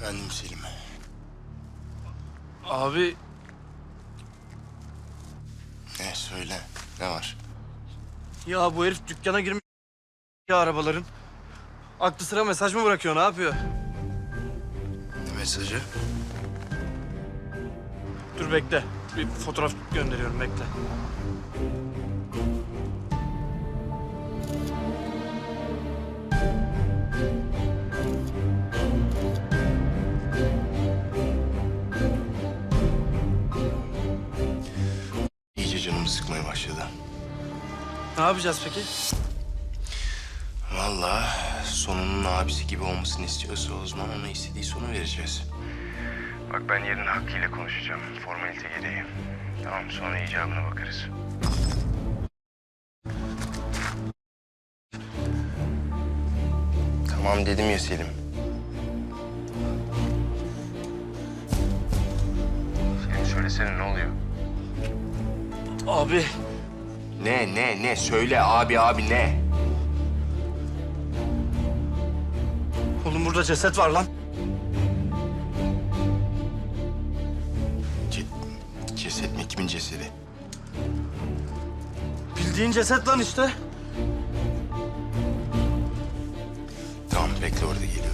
Efendim Selim. Abi Ne söyle. Ne var? ya bu herif dükkana girmiş ya arabaların. Aklı sıra mesaj mı bırakıyor ne yapıyor? Ne mesajı? Dur bekle. Bir fotoğraf gönderiyorum bekle. Sıkmaya başladı. Ne yapacağız peki? Vallahi sonunun abisi gibi olmasını istiyorsa o zaman ona istediği sonu vereceğiz. Bak ben yarın Hakkı ile konuşacağım. Formalite gereği. Tamam sonra icabına bakarız. Tamam dedim ya Selim. Selim söylesene ne oluyor? Abi Ne ne ne söyle abi abi ne? oğlum burada ceset var lan. Ce- ceset mi kimin cesedi? Bildiğin ceset lan işte. Tamam bekle orada geliyorum.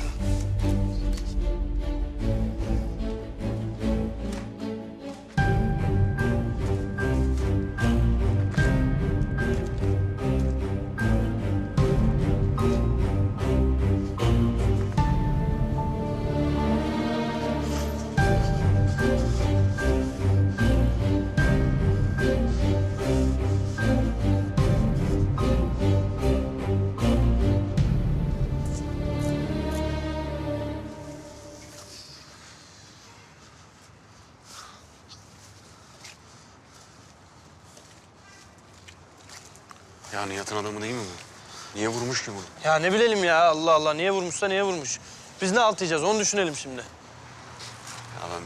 Ya Nihat'ın adamı değil mi bu? Niye vurmuş ki bunu? Ya ne bilelim ya Allah Allah niye vurmuşsa niye vurmuş. Biz ne alt yiyeceğiz onu düşünelim şimdi. Ya ben...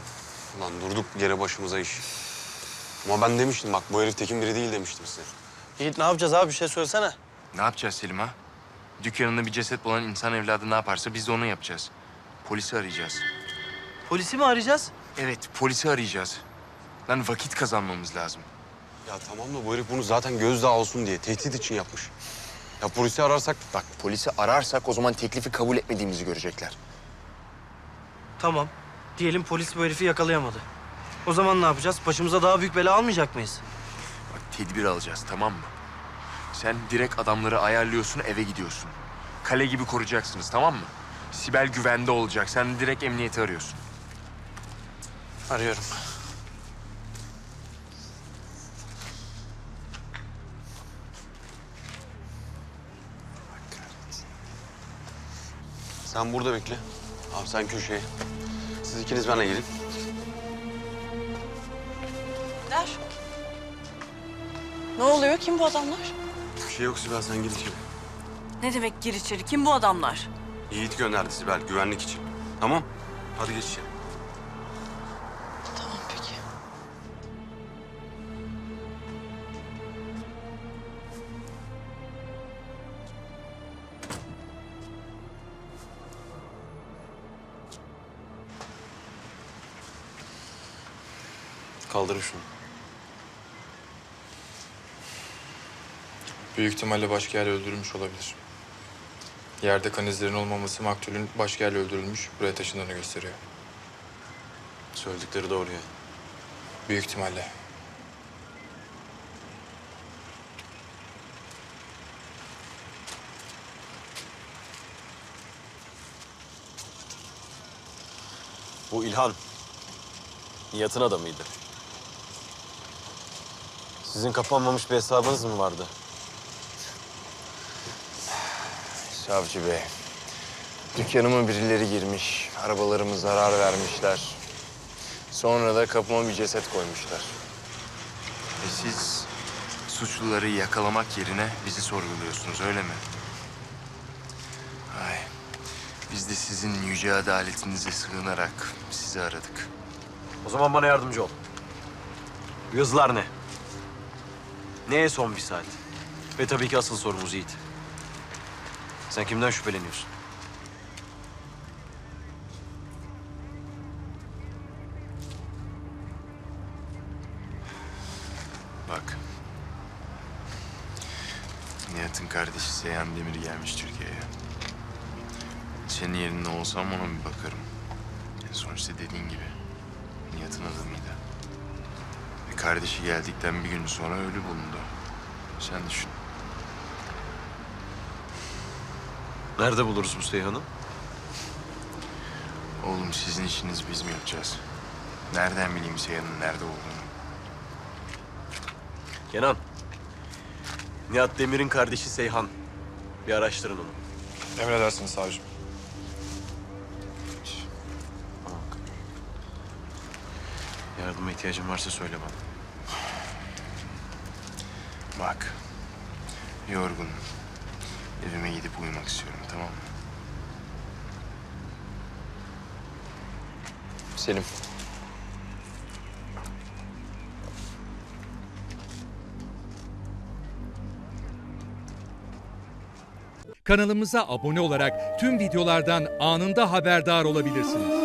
Ulan durduk yere başımıza iş. Ama ben demiştim bak bu herif tekin biri değil demiştim size. Yiğit ne yapacağız abi bir şey söylesene. Ne yapacağız Selim ha? Dükkanında bir ceset bulan insan evladı ne yaparsa biz de onu yapacağız. Polisi arayacağız. Polisi mi arayacağız? Evet, polisi arayacağız. Lan vakit kazanmamız lazım. Ya tamam da bu herif bunu zaten gözdağı olsun diye tehdit için yapmış. Ya polisi ararsak Bak polisi ararsak o zaman teklifi kabul etmediğimizi görecekler. Tamam. Diyelim polis bu herifi yakalayamadı. O zaman ne yapacağız? Başımıza daha büyük bela almayacak mıyız? Bak tedbir alacağız tamam mı? Sen direkt adamları ayarlıyorsun eve gidiyorsun. Kale gibi koruyacaksınız tamam mı? Sibel güvende olacak. Sen direkt emniyeti arıyorsun. Arıyorum. Sen burada bekle. Abi sen köşeye. Siz ikiniz bana gelin. Der. Ne oluyor? Kim bu adamlar? Bir şey yok Sibel sen gir içeri. Ne demek gir içeri? Kim bu adamlar? Yiğit gönderdi Sibel güvenlik için. Tamam. Hadi geç içeri. Kaldırın şunu. Büyük ihtimalle başka yerle öldürülmüş olabilir. Yerde kan izlerinin olmaması maktulün başka yerle öldürülmüş, buraya taşındığını gösteriyor. Söyledikleri doğru yani. Büyük ihtimalle. Bu İlhan. Nihat'ın adamıydı. Sizin kapanmamış bir hesabınız mı vardı? Savcı bey. Dükkanıma birileri girmiş. Arabalarıma zarar vermişler. Sonra da kapıma bir ceset koymuşlar. Ve siz suçluları yakalamak yerine bizi sorguluyorsunuz öyle mi? Ay. Biz de sizin yüce adaletinize sığınarak sizi aradık. O zaman bana yardımcı ol. Bu yazılar ne? Neye son bir saat? Ve tabii ki asıl sorumuz Yiğit. Sen kimden şüpheleniyorsun? Bak. Nihat'ın kardeşi Seyhan Demir gelmiş Türkiye'ye. Senin yerinde olsam ona bir bakarım. Yani sonuçta dediğin gibi. Nihat'ın adı mıydı? Kardeşi geldikten bir gün sonra ölü bulundu. Sen düşün. Nerede buluruz bu Seyhan'ı? Oğlum sizin işiniz biz mi yapacağız? Nereden bileyim Seyhan'ın nerede olduğunu? Kenan. Nihat Demir'in kardeşi Seyhan. Bir araştırın onu. Emredersiniz savcım. Yardıma ihtiyacın varsa söyle bana. Bak, yorgunum. Evime gidip uyumak istiyorum, tamam mı? Selim. Kanalımıza abone olarak tüm videolardan anında haberdar olabilirsiniz.